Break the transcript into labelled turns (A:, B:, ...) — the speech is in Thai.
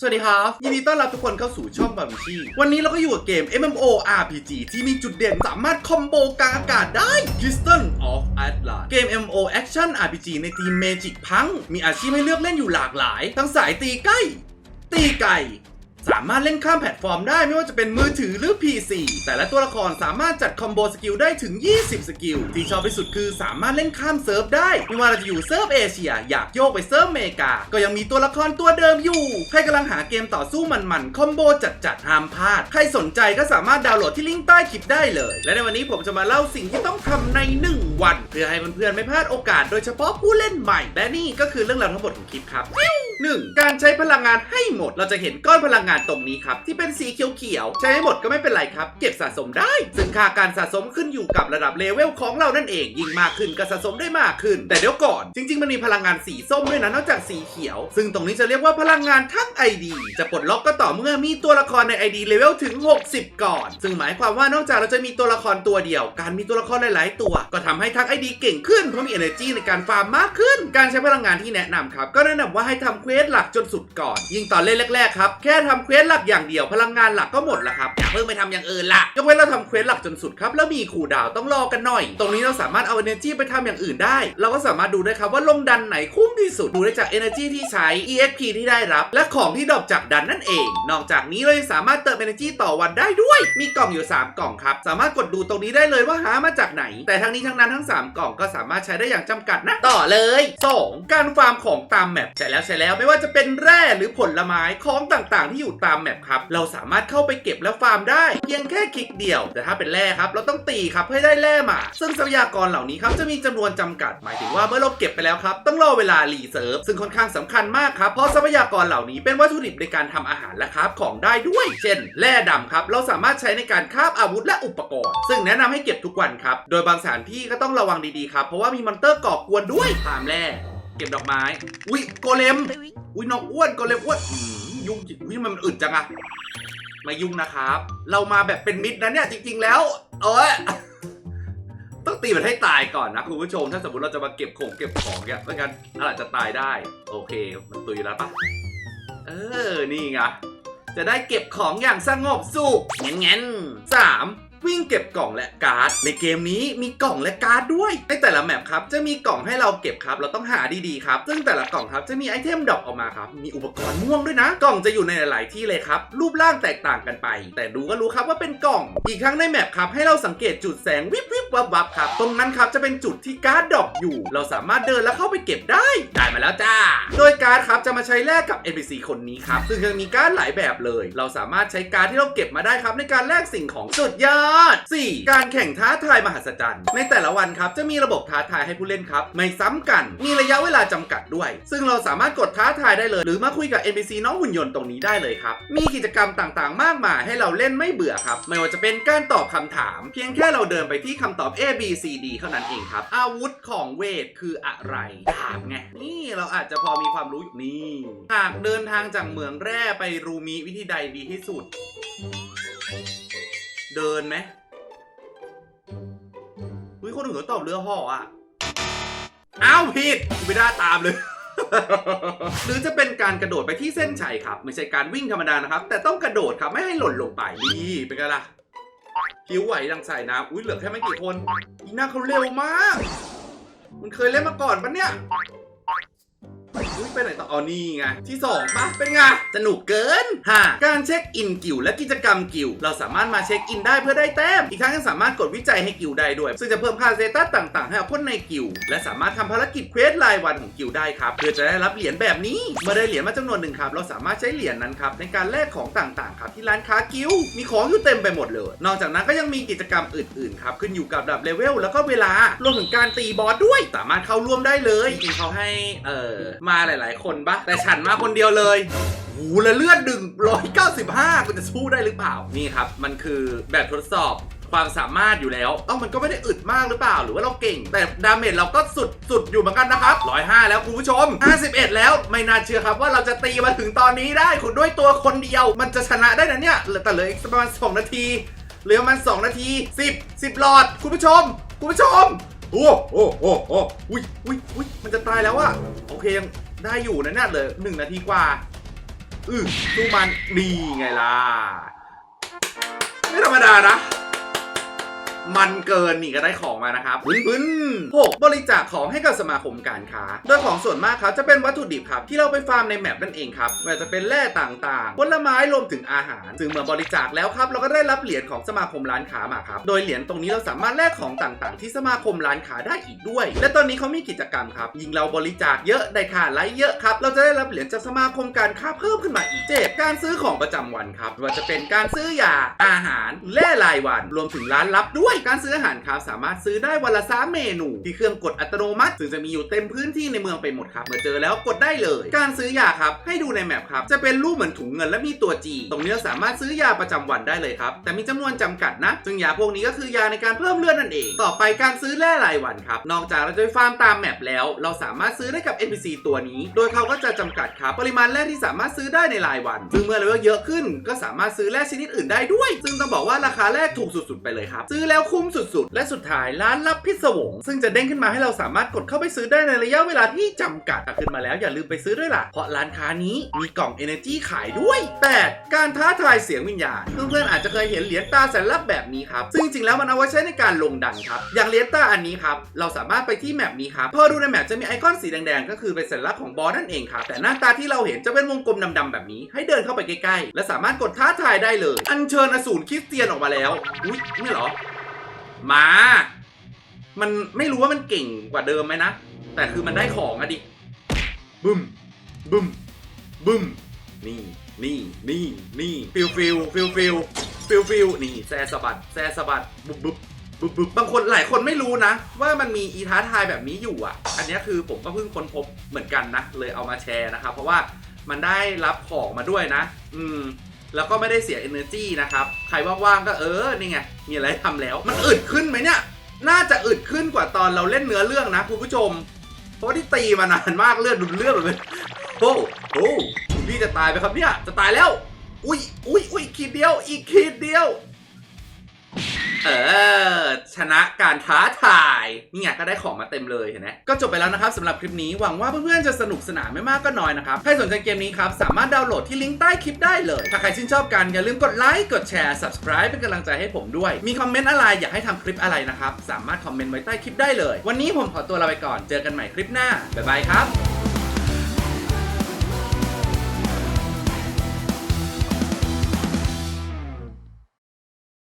A: สวัสดีครับ ยินดีต้อนรับทุกคนเข้าสู่ช่องบาบิชีวันนี้เราก็อยู่กับเกม MMO RPG ที่มีจุดเด่นสามารถคอมโบกลางอากาศได้ Crystal of Atlas เกม MMO Action RPG ในทีม Magic พัง มีอาชีพให้เลือกเล่นอยู่หลากหลาย ทั้งสายตีใกล้ ตีไก่ สามารถเล่นข้ามแพลตฟอร์มได้ไม่ว่าจะเป็นมือถือหรือ PC แต่ละตัวละครสามารถจัดคอมโบสกิลได้ถึง 20 สกิล ที่ชอบที่สุดคือสามารถเล่นข้ามเซิร์ฟได้ ไม่ว่าเราจะอยู่เซิร์ฟเอเชีย อยากโยกไปเซิร์ฟเมกา ก็ยังมีตัวละครตัวเดิมอยู่ ใครกำลังหาเกมต่อสู้มันๆ คอมโบจัดๆห้ามพลาด ใครสนใจก็สามารถดาวน์โหลดที่ลิงก์ใต้คลิปได้เลย และในวันนี้ผมจะมาเล่าสิ่งที่ต้องทำใน 1 วัน เพื่อให้เพื่อนๆไม่พลาดโอกาส โดยเฉพาะผู้เล่นใหม่ และนี่ก็คือเรื่องราวทั้งหมดของคลิปครับ 1. การใช้พลังงานให้หมด เราจะเห็นก้อนพลังงานตรงนี้ครับ ที่เป็นสีเขียวๆ ใช้ให้หมดก็ไม่เป็นไรครับ เก็บสะสมได้ ซึ่งค่าการสะสมขึ้นอยู่กับระดับเลเวลของเรานั่นเอง ยิ่งมากขึ้นก็สะสมได้มากขึ้น แต่เดี๋ยวก่อน จริง ๆ มันมีพลังงานสีส้มด้วยนะ นอกจากสีเขียว ซึ่งตรงนี้จะเรียกว่าพลังงานทั้ง ID จะปลดล็อกก็ต่อเมื่อมีตัวละครใน ID เลเวลถึง 60 ก่อน ซึ่งหมายความว่านอกจากเราจะมีตัวละครตัวเดียว การมีตัวละครหลาย ๆ ตัว ก็ทำให้ทั้ง ID เก่งขึ้นเพราะมี energy ในการฟาร์มมากขึ้น การใช้พลังงานที่แนะนำครับก็แนะนำว่าให้ทำเควสหลักจนสุดก่อน ยิ่งตอนเล่นแรกๆครับ แค่ทำเควสหลักอย่างเดียวพลังงานหลักก็หมดแล้วครับอย่าเพิ่งไปทำอย่างอื่นละยกเว้นเราทำเควสหลักจนสุดครับแล้วมีคูลดาวต้องรอกันหน่อย ตรงนี้เราสามารถเอา energy ไปทำอย่างอื่นได้ เราก็สามารถดูได้ครับว่าลงดันไหนคุ้มที่สุดดูได้จาก energy ที่ใช้ exp ที่ได้รับ และของที่ดรอปจากดันนั่นเอง นอกจากนี้เรายังสามารถเติม energy ต่อวันได้ด้วย มีกล่องอยู่ 3 กล่องครับสามารถกดดูตรงนี้ได้เลยว่าหามาจากไหน แต่ทั้งนี้ทั้งนั้นทั้ง 3 กล่องก็สามารถใช้ได้อย่างจำกัดนะต่อเลย 2. การฟาร์มของตามแมปใช่แล้วใช่แล้วไม่ว่าจะเป็นแร่หรือผลไม้ของต่างๆ ที่อยู่ตามแมปครับ เราสามารถเข้าไปเก็บและฟาร์มได้ เพียงแค่คลิกเดียว แต่ถ้าเป็นแร่ครับ เราต้องตีครับเพื่อให้ได้แร่มา ซึ่งทรัพยากรเหล่านี้ครับจะมีจำนวนจำกัด หมายถึงว่าเมื่อเราเก็บไปแล้วครับต้องรอเวลารีเซิร์ฟซึ่งค่อนข้างสำคัญมากครับเพราะทรัพยากรเหล่านี้เป็นวัตถุดิบในการทำอาหารและครับของได้ด้วย เช่น แร่ดำครับเราสามารถใช้ในการคาบอาวุธและอุปกรณ์ ซึ่งแนะนำให้เก็บทุกวันครับโดยบางสถานที่ก็ต้องระวังดีๆครับเพราะว่ามีมอนเตอร์ก่อกวนด้วยฟาร์มแร่ เก็บดอกไม้ อุ้ยโกเลม อุ้ยน้องอ้วนโกเลมอ้วนอืมยุ่งจริงอุ้ยมันอึดจังอะไมายุ่งนะครับ เรามาแบบเป็นมิตรนะเนี่ยจริง ๆ แล้ว เอ้ยต้องตีมันให้ตายก่อนนะคุณผู้ชม ถ้าสมมติเราจะมาเก็บของเก็บของเนี่ยไม่งั้นอาจจะตายได้ โอเค มันตุยแล้วปะเออ นี่ไงจะได้เก็บของอย่างสงบสุขงั้นๆสาม วิ่งเก็บกล่องและการ์ด ในเกมนี้มีกล่องและการ์ดด้วย ในแต่ละแมปครับจะมีกล่องให้เราเก็บครับ เราต้องหาดีๆครับ ซึ่งแต่ละกล่องครับจะมีไอเทมดรอปออกมาครับ มีอุปกรณ์ม่วงด้วยนะ กล่องจะอยู่ในหลายๆที่เลยครับ รูปร่างแตกต่างกันไป แต่ดูก็รู้ครับว่าเป็นกล่อง อีกทั้งในแมปครับให้เราสังเกตจุดแสงวิบวิบวับวับครับ ตรงนั้นครับจะเป็นจุดที่การ์ดดรอปอยู่ เราสามารถเดินแล้วเข้าไปเก็บได้ ได้มาแล้วจ้า โดยการ์ดครับจะมาใช้แลกกับ NPC คนนี้ครับ ซึ่งยังมีการ์ดหลายแบบเลย เราสามารถใช้การ์ดที่เราเก็บมาได้ครับในการแลกสิ่งของสุดยอด 4. การแข่งท้าทายมหัศจรรย์ ในแต่ละวันครับจะมีระบบท้าทายให้ผู้เล่นครับ ไม่ซ้ำกัน มีระยะเวลาจำกัดด้วย ซึ่งเราสามารถกดท้าทายได้เลย หรือมาคุยกับ NPC น้องหุ่นยนต์ตรงนี้ได้เลยครับ มีกิจกรรมต่างๆ มากมายให้เราเล่นไม่เบื่อครับ ไม่ว่าจะเป็นการตอบคำถาม เพียงแค่เราเดินไปที่คำตอบ A B C D เท่านั้นเองครับ อาวุธของเวทคืออะไรดาบไง นี่เราอาจจะพอมีความรู้อยู่นี่ หากเดินทางจากเมืองแร่ไปรูมีวิธีใดดีที่สุด เดินไหมเฮ้ยคนอื่นเขาตอบเรือห่ออะ อ้าวผิดกูไม่ได้ตามเลย หรือจะเป็นการกระโดดไปที่เส้นชัยครับ ไม่ใช่การวิ่งธรรมดานะครับ แต่ต้องกระโดดครับไม่ให้หล่นลงไปนี่เป็นไงล่ะคิ้วไหวดังสายน้ำอุ้ยเหลือแค่ไม่กี่คน อีน่าเขาเร็วมาก มันเคยเล่นมาก่อนปะเนี่ย อุ้ยไปไหนต่ออ๋อนี่ไง ที่สองปะเป็นไง สนุกเกินฮะการเช็คอินกิวและกิจกรรมกิว เราสามารถมาเช็คอินได้เพื่อได้แต้ม อีกทั้งยังสามารถกดวิจัยให้กิวได้ด้วย ซึ่งจะเพิ่มค่าเตตัสต่างๆ ให้กับคนในกิว และสามารถทำภารกิจเควสรายวันของกิวได้ครับ เพื่อจะได้รับเหรียญแบบนี้ เมื่อได้เหรียญมาจำนวนหนึ่งครับ เราสามารถใช้เหรียญนั้นครับในการแลกของต่างๆ ครับที่ร้านค้ากิว มีของอยู่เต็มไปหมดเลย นอกจากนั้นก็ยังมีกิจกรรมอื่นๆ ครับขึ้นอยู่กับระดับเลเวลแล้วก็เวลารวมถึงการตีบอสด้วย สามารถเข้าร่วมได้เลยจริงๆเขาให้เอ่อมาหลาย ๆ คนปะแต่ฉันมาคนเดียวเลยหูและเลือดดึง195คุณจะสู้ได้หรือเปล่า นี่ครับ มันคือแบบทดสอบความสามารถอยู่แล้วเอ้ามันก็ไม่ได้อึดมากหรือเปล่า หรือว่าเราเก่ง แต่ดาเมจเราก็สุดสุดอยู่เหมือนกันนะครับ105 แล้วคุณผู้ชม 51 แล้ว ไม่น่าเชื่อครับว่าเราจะตีมาถึงตอนนี้ได้คุณด้วยตัวคนเดียว มันจะชนะได้นะเนี่ยหลือแต่เหลืออีกประมาณ2นาทีเหลือประมาณ2นาที 10 10หลอด คุณผู้ชม คุณผู้ชม โอ้โอ้โอ้โอ้อุ้ยอุ้ยอุ้ยมันจะตายแล้วอะโอเคยังได้อยู่นะเนี่ยเหลือหนึ่งนาทีกว่าอือสู้มันดีไงล่ะไม่ธรรมดานะ มันเกินนี่ก็ได้ของมานะครับบึ้นบึ้นหกบริจาคของให้กับสมาคมการค้า โดยของส่วนมากครับจะเป็นวัตถุดิบครับที่เราไปฟาร์มในแมปนั่นเองครับไม่ว่าจะเป็นแร่ต่างๆ ผลไม้รวมถึงอาหาร ซึ่งเมื่อบริจาคแล้วครับเราก็ได้รับเหรียญของสมาคมร้านค้ามาครับ โดยเหรียญตรงนี้เราสามารถแลกของต่างๆ ที่สมาคมร้านค้าได้อีกด้วย และตอนนี้เขามีกิจกรรมครับ ยิงเราบริจาคเยอะได้ค่าไลค์เยอะครับ เราจะได้รับเหรียญจากสมาคมการค้าเพิ่มขึ้นมาอีกเจ็ดการซื้อของประจำวันครับไม่ว่าจะเป็นการซื้อยาอาหารแร่รายวัน รวมถึงร้านลับด้วยการซื้ออาหารครับสามารถซื้อได้วันละสามเมนูที่เครื่องกดอัตโนมัติซึ่งจะมีอยู่เต็มพื้นที่ในเมืองไปหมดครับเมื่อเจอแล้วกดได้เลย การซื้อยาครับให้ดูในแมปครับจะเป็นรูปเหมือนถุงเงินและมีตัวจีตรงนี้สามารถซื้อยาประจำวันได้เลยครับแต่มีจำนวนจำกัดนะ ซึ่งยาพวกนี้ก็คือยาในการเพิ่มเลือดนั่นเอง ต่อไปการซื้อแร่รายวันครับนอกจากเราจะฟาร์มตามแมปแล้ว เราสามารถซื้อได้กับ NPC ตัวนี้ โดยเขาก็จะจำกัดครับปริมาณแร่ที่สามารถซื้อได้ในรายวัน ซึ่งเมื่อเลเวลเยอะขึ้น ก็สามารถซื้อแร่ชนิดอื่นได้ด้วย ซึ่งต้องบอกว่าราคาแรกถูกสุดๆไปเลยครับซื้อแล้วคุ้มสุดๆ และสุดท้ายร้านลับพิศวง ซึ่งจะเด้งขึ้นมาให้เราสามารถกดเข้าไปซื้อได้ในระยะเวลาที่จำกัดขึ้นมาแล้วอย่าลืมไปซื้อด้วยล่ะ เพราะร้านค้านี้มีกล่อง Energy ขายด้วย 8. การท้าทายเสียงวิญญาณ เพื่อนๆอาจจะเคยเห็นเหรียญตาแสนลับแบบนี้ครับ ซึ่งจริงๆแล้วมันเอาไว้ใช้ในการลงดันครับ อย่างเหรียญตาอันนี้ครับ เราสามารถไปที่แมปนี้ครับ พอดูในแมปจะมีไอคอนสีแดงๆ ก็คือเป็นสัญลักษณ์ของบอสนั่นเองครับ แต่หน้าตาที่เราเห็นจะเป็นวงกลมดำๆแบบนี้ ให้เดินเข้าไปใกล้ๆ และสามารถกดท้าทายได้เลย อัญเชิญอสูรคริสเตียนออกมาแล้ว อุ๊ยนี่เหรอ มามันไม่รู้ว่ามันเก่งกว่าเดิมไหมนะ แต่คือมันได้ของอะดิบึ้มบึ้มบึ้มนี่นี่นี่นี่ฟิลฟิลฟิลฟิลฟิลฟิลนี่แซสะบัดแซสะบัดบุบบุบบุบบุบบางคนหลายคนไม่รู้นะ ว่ามันมีอีท้าทายแบบนี้อยู่อะ อันเนี้ยคือผมก็เพิ่งค้นพบเหมือนกันนะ เลยเอามาแชร์นะครับเพราะว่ามันได้รับของมาด้วยนะ อืม แล้วก็ไม่ได้เสีย energy นะครับ ใครว่างๆก็เออ นี่ไง มีอะไรทำแล้ว มันอึดขึ้นไหมเนี่ย น่าจะอึดขึ้นกว่าตอนเราเล่นเนื้อเรื่องนะคุณผู้ชม เพราะที่ตีมานานมากเลือดดุนเลือดเลยโอ้โหพี่จะตายไปครับเนี่ย จะตายแล้ว อุ้ยอุ้ยอุ้ยขีดเดียว อีกขีดเดียว เออ ชนะการท้าทายนี่ไงก็ได้ของมาเต็มเลยเห็นไหมก็จบไปแล้วนะครับสำหรับคลิปนี้หวังว่าเพื่อนๆจะสนุกสนานไม่มากก็น้อยนะครับใครสนใจเกมนี้ครับ สามารถดาวน์โหลดที่ลิงก์ใต้คลิปได้เลย ถ้าใครชื่นชอบกันอย่าลืมกดไลค์กดแชร์ subscribe เป็นกำลังใจให้ผมด้วย มีคอมเมนต์อะไรอยากให้ทำคลิปอะไรนะครับสามารถคอมเมนต์ไว้ใต้คลิปได้เลย วันนี้ผมขอตัวลาไปก่อนเจอกันใหม่คลิปหน้าบ๊ายบายครับ